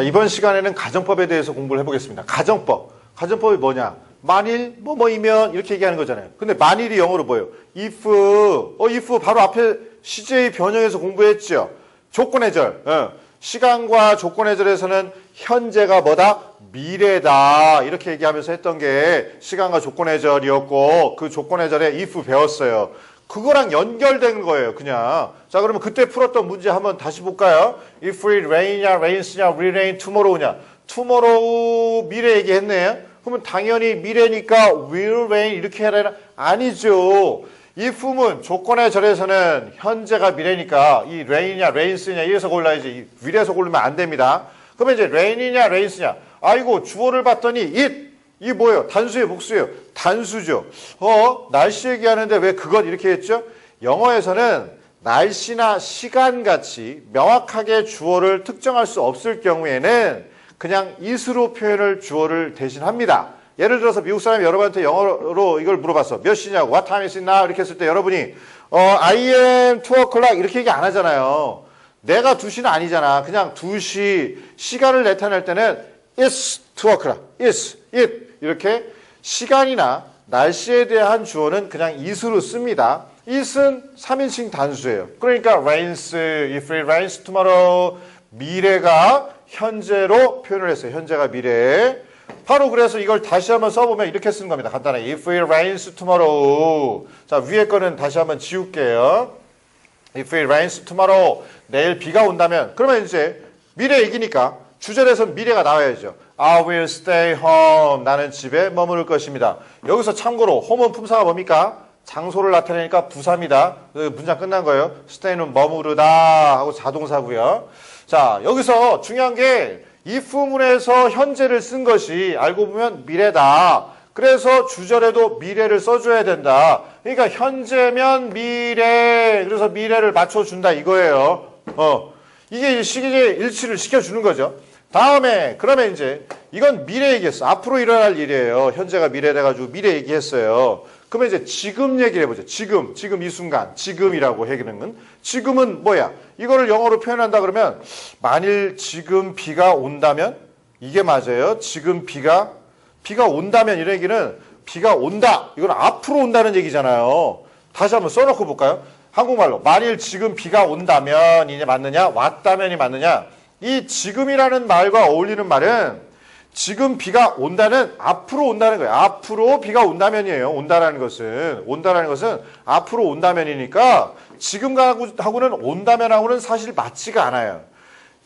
자, 이번 시간에는 가정법에 대해서 공부를 해보겠습니다. 가정법. 가정법이 뭐냐? 만일 뭐 뭐이면 이렇게 얘기하는 거잖아요. 근데 만일이 영어로 뭐예요? if. 어, if 바로 앞에 CJ 변형에서 공부했죠. 조건의 절. 어. 시간과 조건의 절에서는 현재가 뭐다? 미래다. 이렇게 얘기하면서 했던 게 시간과 조건의 절이었고 그 조건의 절에 if 배웠어요. 그거랑 연결된 거예요, 그냥. 자, 그러면 그때 풀었던 문제 한번 다시 볼까요? If it rain이냐, rains냐, will rain tomorrow냐. tomorrow 미래 얘기했네요. 그러면 당연히 미래니까 will rain 이렇게 해야 되나? 아니죠. if문 조건의 절에서는 현재가 미래니까 이 rain이냐, rains냐 이래서 골라야지. 이 will에서 고르면 안 됩니다. 그러면 이제 rain이냐, rains냐. 아이고, 주어를 봤더니 it. 이게 뭐예요? 단수예요, 복수예요? 단수죠. 어, 날씨 얘기하는데 왜 그것 이렇게 했죠? 영어에서는 날씨나 시간같이 명확하게 주어를 특정할 수 없을 경우에는 그냥 it으로 표현을 주어를 대신합니다. 예를 들어서 미국 사람이 여러분한테 영어로 이걸 물어봤어. 몇 시냐고, what time is it now? 이렇게 했을 때 여러분이 어, I am 2 o'clock 이렇게 얘기 안 하잖아요. 내가 2시는 아니잖아. 그냥 2시 시간을 나타낼 때는 it's 2 o'clock, it's, it 이렇게 시간이나 날씨에 대한 주어는 그냥 it으로 씁니다. it은 3인칭 단수예요. 그러니까 rains, if it rains tomorrow 미래가 현재로 표현을 했어요. 현재가 미래. 바로 그래서 이걸 다시 한번 써보면 이렇게 쓰는 겁니다. 간단하게. If it rains tomorrow. 자, 위에 거는 다시 한번 지울게요. If it rains tomorrow. 내일 비가 온다면. 그러면 이제 미래 얘기니까 주절에서 미래가 나와야죠. I will stay home. 나는 집에 머무를 것입니다. 여기서 참고로 home은 품사가 뭡니까? 장소를 나타내니까 부사입니다. 문장 끝난 거예요. stay는 머무르다 하고 자동사고요. 자, 여기서 중요한 게 if문에서 현재를 쓴 것이 알고 보면 미래다. 그래서 주절에도 미래를 써줘야 된다. 그러니까 현재면 미래. 그래서 미래를 맞춰준다 이거예요. 어. 이게 시기의 일치를 시켜주는 거죠. 다음에 그러면 이제 이건 미래 얘기했어. 앞으로 일어날 일이에요. 현재가 미래 돼가지고 미래 얘기했어요. 그러면 이제 지금 얘기를 해보죠. 지금, 지금 이 순간, 지금이라고 해기는 건 지금은 뭐야? 이거를 영어로 표현한다 그러면 만일 지금 비가 온다면 이게 맞아요. 지금 비가 비가 온다면 이런 얘기는 비가 온다. 이건 앞으로 온다는 얘기잖아요. 다시 한번 써놓고 볼까요? 한국말로 만일 지금 비가 온다면 이제 맞느냐? 왔다면이 맞느냐? 이 지금이라는 말과 어울리는 말은 지금 비가 온다는 앞으로 온다는 거예요. 앞으로 비가 온다면이에요. 온다라는 것은 온다라는 것은 앞으로 온다면이니까 지금하고는 온다면하고는 사실 맞지가 않아요.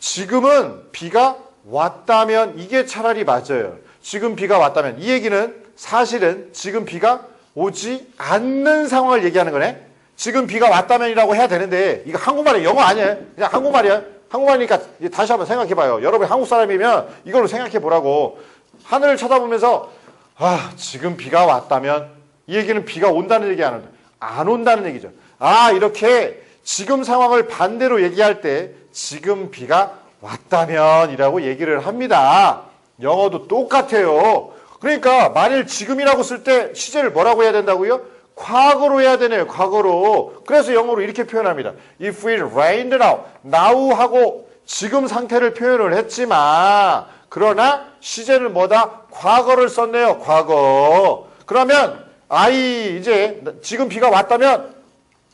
지금은 비가 왔다면 이게 차라리 맞아요. 지금 비가 왔다면 이 얘기는 사실은 지금 비가 오지 않는 상황을 얘기하는 거네. 지금 비가 왔다면이라고 해야 되는데 이거 한국말이 영어 아니에요. 그냥 한국말이야. 한국말이니까 다시 한번 생각해봐요. 여러분 한국 사람이면 이걸로 생각해보라고. 하늘을 쳐다보면서 아 지금 비가 왔다면 이 얘기는 비가 온다는 얘기 안, 안 온다는 얘기죠. 아 이렇게 지금 상황을 반대로 얘기할 때 지금 비가 왔다면이라고 얘기를 합니다. 영어도 똑같아요. 그러니까 만일 지금이라고 쓸 때 시제를 뭐라고 해야 된다고요? 과거로 해야 되네요. 과거로. 그래서 영어로 이렇게 표현합니다. If it rained now. now 하고 지금 상태를 표현을 했지만 그러나 시제는 뭐다? 과거를 썼네요. 과거. 그러면 I 이제 지금 비가 왔다면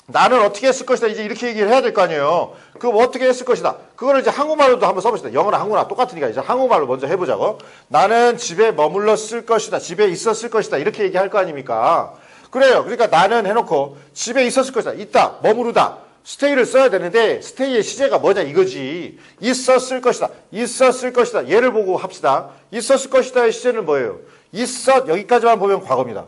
나는 어떻게 했을 것이다. 이제 이렇게 얘기를 해야 될 거 아니에요. 그럼 어떻게 했을 것이다. 그거를 이제 한국말로도 한번 써봅시다. 영어나 한국어나 똑같으니까 이제 한국말로 먼저 해보자고. 나는 집에 머물렀을 것이다. 집에 있었을 것이다. 이렇게 얘기할 거 아닙니까? 그래요. 그러니까 나는 해놓고 집에 있었을 것이다. 있다. 머무르다. 스테이를 써야 되는데 스테이의 시제가 뭐냐 이거지. 있었을 것이다. 있었을 것이다. 예를 보고 합시다. 있었을 것이다의 시제는 뭐예요? 있었 여기까지만 보면 과거입니다.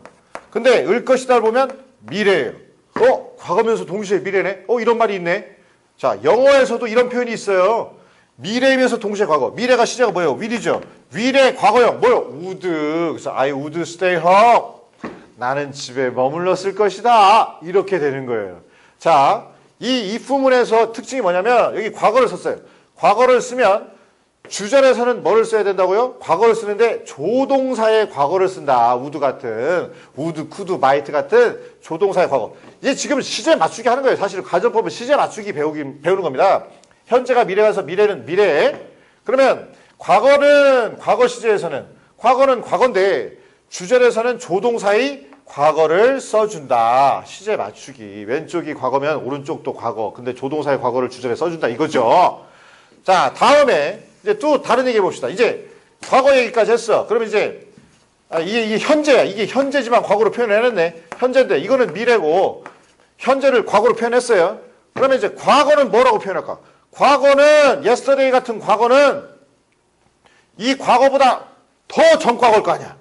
근데 을 것이다를 보면 미래예요. 어? 과거면서 동시에 미래네? 어? 이런 말이 있네? 자, 영어에서도 이런 표현이 있어요. 미래이면서 동시에 과거. 미래가 시제가 뭐예요? will이죠. will의 과거형. 뭐예요? would. 그래서 I would stay home. 나는 집에 머물렀을 것이다. 이렇게 되는 거예요. 자, 이 if문에서 특징이 뭐냐면 여기 과거를 썼어요. 과거를 쓰면 주절에서는 뭐를 써야 된다고요? 과거를 쓰는데 조동사의 과거를 쓴다. 우드 같은 우드, 쿠드, 마이트 같은 조동사의 과거. 이제 지금 시제 맞추기 하는 거예요. 사실 가정법은 시제 맞추기 배우기 배우는 겁니다. 현재가 미래가서 미래는 미래. 그러면 과거는 과거 시제에서는 과거는 과거인데 주절에서는 조동사의 과거를 써준다. 시제 맞추기. 왼쪽이 과거면 오른쪽도 과거. 근데 조동사의 과거를 주절에 써준다. 이거죠. 자, 다음에 이제 또 다른 얘기 해봅시다. 이제 과거 얘기까지 했어. 그러면 이제 아, 이게, 이게 현재야. 이게 현재지만 과거로 표현해냈네. 현재인데 이거는 미래고 현재를 과거로 표현했어요. 그러면 이제 과거는 뭐라고 표현할까? 과거는 yesterday 같은 과거는 이 과거보다 더 전 과거일 거 아니야.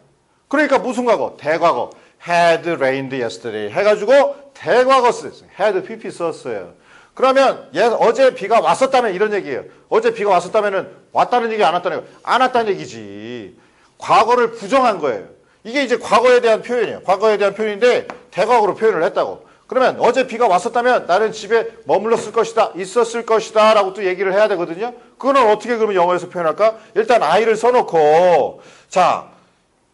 그러니까 무슨 과거? 대과거. Had rained yesterday 해가지고 대과거 썼어요. had pp 썼어요. 그러면 예, 어제 비가 왔었다면 이런 얘기예요. 어제 비가 왔었다면은 왔다는 얘기 안 왔다는 얘기 안 왔다는 얘기지. 과거를 부정한 거예요. 이게 이제 과거에 대한 표현이에요. 과거에 대한 표현인데 대과거로 표현을 했다고. 그러면 어제 비가 왔었다면 나는 집에 머물렀을 것이다, 있었을 것이다 라고 또 얘기를 해야 되거든요. 그거는 어떻게 그러면 영어에서 표현할까? 일단 I를 써놓고 자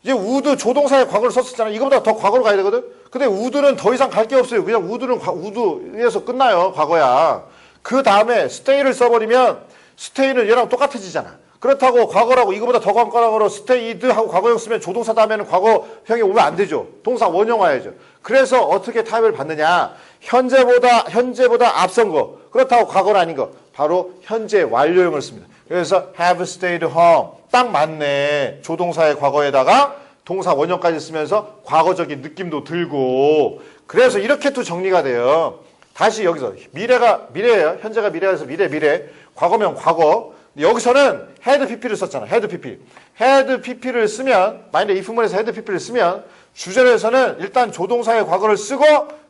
이제 우드 조동사의 과거를 썼었잖아요. 이거보다 더 과거로 가야 되거든. 근데 우드는 더 이상 갈 게 없어요. 그냥 우드는 과- 우드에서 끝나요. 과거야. 그 다음에 stay를 써버리면 stay는 얘랑 똑같아지잖아. 그렇다고 과거라고 이거보다 더 과거라고 stayed 하고 과거형 쓰면 조동사 다음에는 과거형이 오면 안 되죠. 동사 원형 와야죠. 그래서 어떻게 타입을 받느냐. 현재보다 현재보다 앞선 거. 그렇다고 과거는 아닌 거. 바로 현재 완료형을 씁니다. 그래서 have stayed home. 딱 맞네. 조동사의 과거에다가 동사 원형까지 쓰면서 과거적인 느낌도 들고 그래서 이렇게 또 정리가 돼요. 다시 여기서 미래가 미래예요. 현재가 미래에서 미래 미래. 과거면 과거. 여기서는 had pp를 썼잖아. had pp. had pp를 쓰면 만약에 if문에서 had pp를 쓰면 주절에서는 일단 조동사의 과거를 쓰고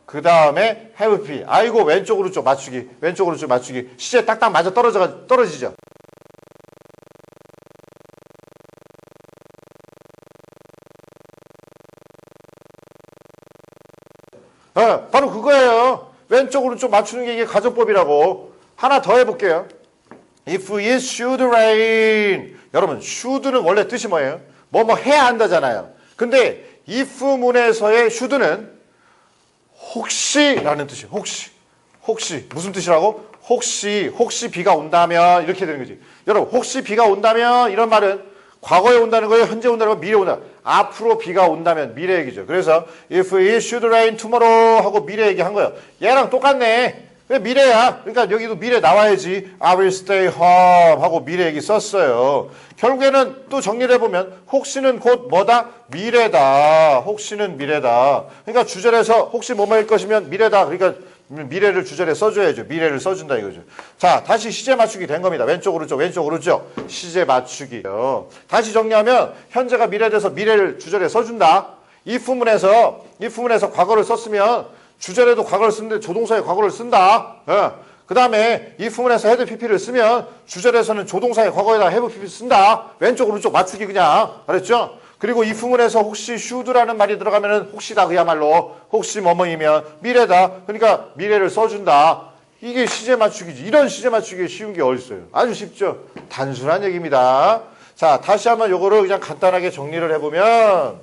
그 다음에 have pp. 아이고 왼쪽으로 좀 맞추기. 왼쪽으로 좀 맞추기. 시제 딱딱 맞아 떨어져 떨어지죠. 어, 바로 그거예요. 왼쪽 오른쪽 맞추는 게 이게 가정법이라고. 하나 더 해볼게요. If it should rain. 여러분, should는 원래 뜻이 뭐예요? 뭐뭐 해야 한다잖아요. 근데 if 문에서의 should는 혹시라는 뜻이에요. 혹시. 혹시. 무슨 뜻이라고? 혹시, 혹시 비가 온다면 이렇게 되는 거지. 여러분, 혹시 비가 온다면 이런 말은 과거에 온다는 거예요? 현재 온다는 거예요? 미래에 온다. 앞으로 비가 온다면 미래 얘기죠. 그래서 if it should rain tomorrow 하고 미래 얘기한 거예요. 얘랑 똑같네. 왜 미래야? 그러니까 여기도 미래 나와야지. I will stay home 하고 미래 얘기 썼어요. 결국에는 또 정리를 해보면 혹시는 곧 뭐다? 미래다. 혹시는 미래다. 그러니까 주절에서 혹시 뭐뭐일 것이면 미래다. 그러니까 미래를 주절에 써줘야죠. 미래를 써준다 이거죠. 자, 다시 시제 맞추기 된 겁니다. 왼쪽 오른쪽 왼쪽 오른쪽 시제 맞추기요. 다시 정리하면 현재가 미래돼서 미래를 주절에 써준다. 이 부문에서 이 부문에서 과거를 썼으면 주절에도 과거를 쓰는데 조동사의 과거를 쓴다. 예. 그 다음에 이 부문에서 헤드 PP를 쓰면 주절에서는 조동사의 과거에다 헤드 PP 쓴다. 왼쪽 오른쪽 맞추기 그냥 알았죠? 그리고 이 부문에서 혹시 should라는 말이 들어가면은 혹시다 그야말로 혹시 뭐뭐이면 미래다. 그러니까 미래를 써준다. 이게 시제 맞추기지. 이런 시제 맞추기 쉬운 게 어딨어요. 아주 쉽죠. 단순한 얘기입니다. 자, 다시 한번 요거를 그냥 간단하게 정리를 해보면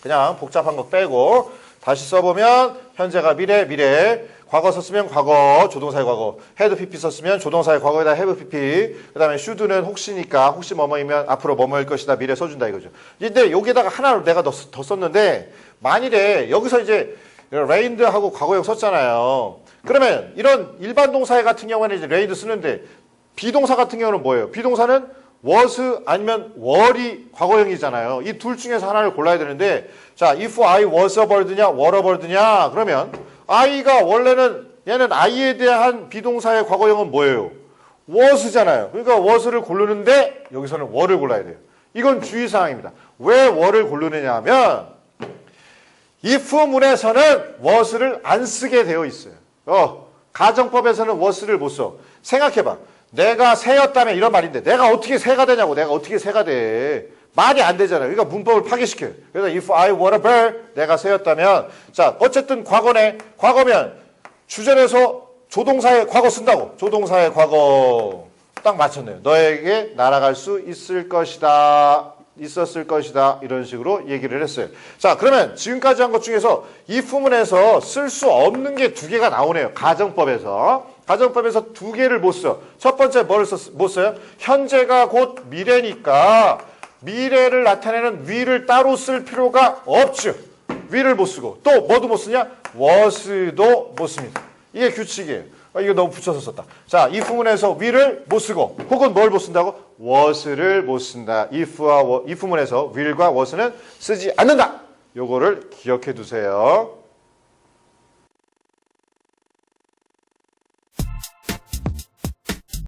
그냥 복잡한 거 빼고 다시 써보면 현재가 미래, 미래. 과거 썼으면 과거, 조동사의 과거. 헤드 pp 썼으면 조동사의 과거에다 헤드 pp. 그 다음에 should는 혹시니까 혹시 뭐뭐이면 앞으로 뭐뭐일 것이다 미래 써준다 이거죠. 근데 여기에다가 하나를 내가 더, 더 썼는데 만일에 여기서 이제 reigned하고 과거형 썼잖아요. 그러면 이런 일반 동사 같은 경우에는 이제 reigned 쓰는데 비동사 같은 경우는 뭐예요? 비동사는 was 아니면 were이 과거형이잖아요. 이 둘 중에서 하나를 골라야 되는데 자, if I was a bird냐, were a bird냐 그러면 I가 원래는 얘는 I에 대한 비동사의 과거형은 뭐예요? was잖아요. 그러니까 was를 고르는데 여기서는 were를 골라야 돼요. 이건 주의사항입니다. 왜 were를 고르느냐 하면 if 문에서는 was를 안 쓰게 되어 있어요. 어, 가정법에서는 was를 못 써. 생각해봐. 내가 새였다면 이런 말인데 내가 어떻게 새가 되냐고 내가 어떻게 새가 돼. 말이 안 되잖아요. 그러니까 문법을 파괴시켜요. 그래서 if I were a bird 내가 새였다면 자 어쨌든 과거네. 과거면 주절에서 조동사의 과거 쓴다고. 조동사의 과거 딱 맞췄네요. 너에게 날아갈 수 있을 것이다. 있었을 것이다. 이런 식으로 얘기를 했어요. 자, 그러면 지금까지 한 것 중에서 이 부문에서 쓸 수 없는 게 두 개가 나오네요. 가정법에서. 가정법에서 두 개를 못 써. 첫 번째 뭘 썼, 못 써요? 현재가 곧 미래니까 미래를 나타내는 위를 따로 쓸 필요가 없죠. 위를 못 쓰고 또 뭐도 못 쓰냐? was도 못 씁니다. 이게 규칙이에요. 아, 이거 너무 붙여서 썼다. 자, 이 부문에서 위를 못 쓰고 혹은 뭘 못 쓴다고? was를 못 쓴다. 이 부문에서 will과 was는 쓰지 않는다. 요거를 기억해 두세요.